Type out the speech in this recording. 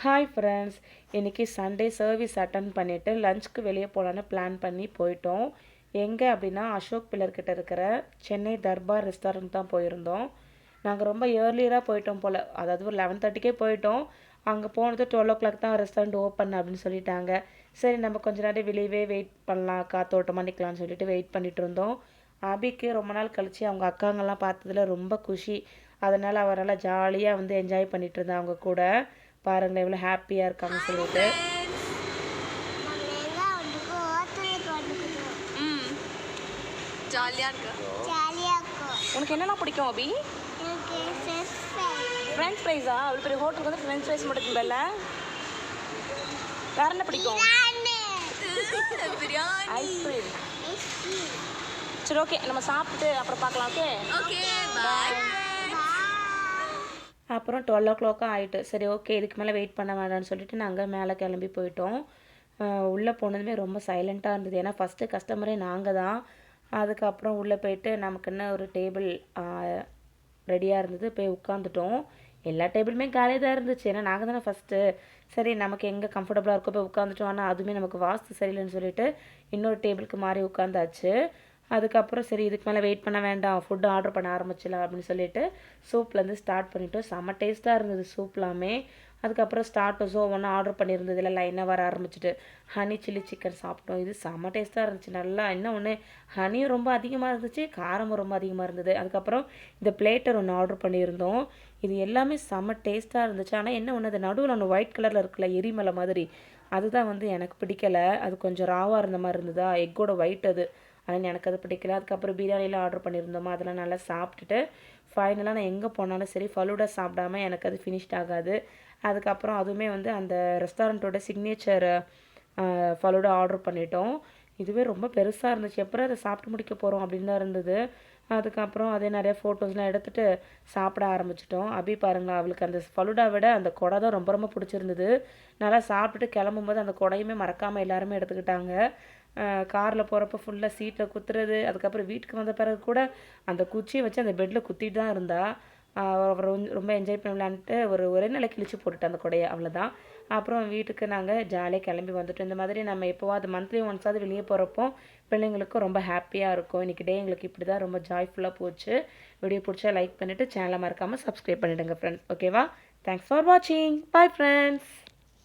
Hi friends இன்றைக்கி Sunday service attend பண்ணிவிட்டு லஞ்சுக்கு வெளியே போகலான்னு பிளான் பண்ணி போயிட்டோம். எங்கே அப்படின்னா அசோக் பில்லர்கிட்ட இருக்கிற சென்னை தர்பார் ரெஸ்டாரண்ட் தான் போயிருந்தோம். நாங்கள் ரொம்ப ஏர்லியராக போயிட்டோம் போல். அதாவது ஒரு லெவன் தேர்ட்டிக்கே போயிட்டோம். அங்கே போனது டுவெல் ஓ கிளாக் தான் ரெஸ்டாரண்ட் ஓப்பன் அப்படின்னு சொல்லிட்டாங்க. சரி நம்ம கொஞ்ச நேரம் வெளியவே வெயிட் பண்ணலாம். காத்தோட்டமாக நிற்கலாம்னு சொல்லிட்டு வெயிட் பண்ணிகிட்டு இருந்தோம். அபிக்கு ரொம்ப நாள் கழித்து அவங்க அக்காங்கெல்லாம் பார்த்ததுல ரொம்ப குஷி. அதனால் அவரால் ஜாலியாக வந்து என்ஜாய் பண்ணிகிட்டு இருந்தா அவங்க கூட. பாருங்களேன் எவ்வளோ ஹாப்பியாக இருக்காங்க சொல்லிட்டு. ஜாலியாக இருக்கு. உனக்கு என்னெல்லாம் பிடிக்கும் அபி? ஃப்ரெஞ்ச் ஃப்ரைஸா அவ்வளோ பெரிய ஹோட்டலுக்கு வந்து ஃப்ரெஞ்ச் ஃப்ரைஸ் மட்டும் திம்பல வேற என்ன பிடிக்கும்? ஐஸ்கிரீம் சரி ஓகே நம்ம சாப்பிட்டு அப்புறம் பார்க்கலாம் ஓகே ஓகே பாய் அப்புறம் டுவெல் ஓ கிளாக்காக ஆகிட்டு சரி ஓகே இதுக்கு மேலே வெயிட் பண்ண வேண்டாம்னு சொல்லிட்டு நாங்கள் மேலே கிளம்பி போயிட்டோம். உள்ளே போனதுமே ரொம்ப சைலண்ட்டாக இருந்தது. ஏன்னா ஃபஸ்ட்டு கஸ்டமரே நாங்கள் தான். அதுக்கப்புறம் உள்ளே போயிட்டு நமக்கு என்ன ஒரு டேபிள் ரெடியாக இருந்தது போய் உட்காந்துட்டோம் எல்லா டேபிளுமே காலியாக தான் இருந்துச்சு. ஏன்னா நாங்கள் தானே ஃபஸ்ட்டு சரி நமக்கு எங்கே கம்ஃபர்டபுளாக இருக்கோ போய் உட்காந்துட்டோம் ஆனால் அதுவுமே நமக்கு வாஸ்து சரியில்லைன்னு சொல்லிட்டு இன்னொரு டேபிளுக்கு மாறி உட்காந்தாச்சு அதுக்கப்புறம் சரி இதுக்கு மேலே வெயிட் பண்ண வேண்டாம் ஃபுட்டு ஆர்டர் பண்ண ஆரம்பிச்சிடலாம் அப்படின்னு சொல்லிட்டு சூப்லேருந்து ஸ்டார்ட் பண்ணிட்டோம். செம்ம டேஸ்ட்டாக இருந்தது சூப்லாமே அதுக்கப்புறம் ஸ்டார்ட்டர்ஸோ ஒவ்வொன்றா ஆர்டர் பண்ணியிருந்ததில்ல லைனாக வர ஆரம்பிச்சிட்டு ஹனி சில்லி சிக்கன் சாப்பிட்டோம். இது செம்ம டேஸ்ட்டாக இருந்துச்சு. நல்லா இன்னும் ஒன்று ஹனியும் ரொம்ப அதிகமாக இருந்துச்சு காரமும் ரொம்ப அதிகமாக இருந்தது. அதுக்கப்புறம் இந்த பிளேட்டர் ஒன்று ஆர்டர் பண்ணியிருந்தோம். இது எல்லாமே செம்ம டேஸ்ட்டாக இருந்துச்சு. ஆனால் என்ன ஒன்று அது நடுவில் ஒன்று ஒயிட் கலரில் இருக்குல்ல எரிமலை மாதிரி. அதுதான் வந்து எனக்கு பிடிக்கலை. அது கொஞ்சம் ராவாக இருந்த மாதிரி இருந்ததா? எக்கோட ஒயிட் அது. ஆனால் எனக்கு அது பிடிக்கல. அதுக்கப்புறம் பிரியாணிலாம் ஆர்டர் பண்ணியிருந்தோமா அதெல்லாம் நல்லா சாப்பிட்டுட்டு ஃபைனலாக நான் எங்கே போனாலும் சரி ஃபலூடா சாப்பிடாம எனக்கு அது ஃபினிஷ்ட் ஆகாது. அதுக்கப்புறம் அதுவுமே வந்து அந்த ரெஸ்டாரண்ட்டோட சிக்னேச்சர் ஃபலூடா ஆர்டர் பண்ணிட்டோம். இதுவே ரொம்ப பெருசாக இருந்துச்சு. எப்போ அதை சாப்பிட்டு முடிக்க போகிறோம் அப்படின்னு தான் இருந்தது. அதுக்கப்புறம் அதே நிறைய ஃபோட்டோஸ்லாம் எடுத்துகிட்டு சாப்பிட ஆரம்பிச்சிட்டோம். அபி பாருங்களா அவளுக்கு அந்த ஃபலுடா விட அந்த குடை தான் ரொம்ப ரொம்ப பிடிச்சிருந்தது. நல்லா சாப்பிட்டுட்டு கிளம்பும்போது அந்த குடையுமே மறக்காமல் எல்லாருமே எடுத்துக்கிட்டாங்க. காரில் போகிறப்ப ஃபுல்லாக சீட்டில் குத்துறது அதுக்கப்புறம் வீட்டுக்கு வந்த பிறகு கூட அந்த குச்சியை வச்சு அந்த பெட்டில் குத்திட்டு தான் இருந்தா. ரொம்ப என்ஜாய் பண்ணலான்ட்டு ஒரு ஒரே நிலை கிழிச்சு போட்டுட்டு அந்த கொடையை அவ்வளோதான் அப்புறம் வீட்டுக்கு நாங்கள் ஜாலியாக கிளம்பி வந்துட்டோம். இந்த மாதிரி நம்ம எப்போவாது மந்த்லி ஒன்ஸாவது வெளியே போகிறப்போ பிள்ளைங்களுக்கும் ரொம்ப ஹாப்பியாக இருக்கும். இன்றைக்கி டே எங்களுக்கு இப்படி தான் ரொம்ப ஜாய்ஃபுல்லாக போச்சு. வீடியோ பிடிச்சா லைக் பண்ணிவிட்டு சேனலை மறக்காமல் சப்ஸ்கிரைப் பண்ணிவிடுங்க ஃப்ரெண்ட்ஸ் ஓகேவா தேங்க்ஸ் ஃபார் வாட்சிங் பாய் ஃப்ரெண்ட்ஸ்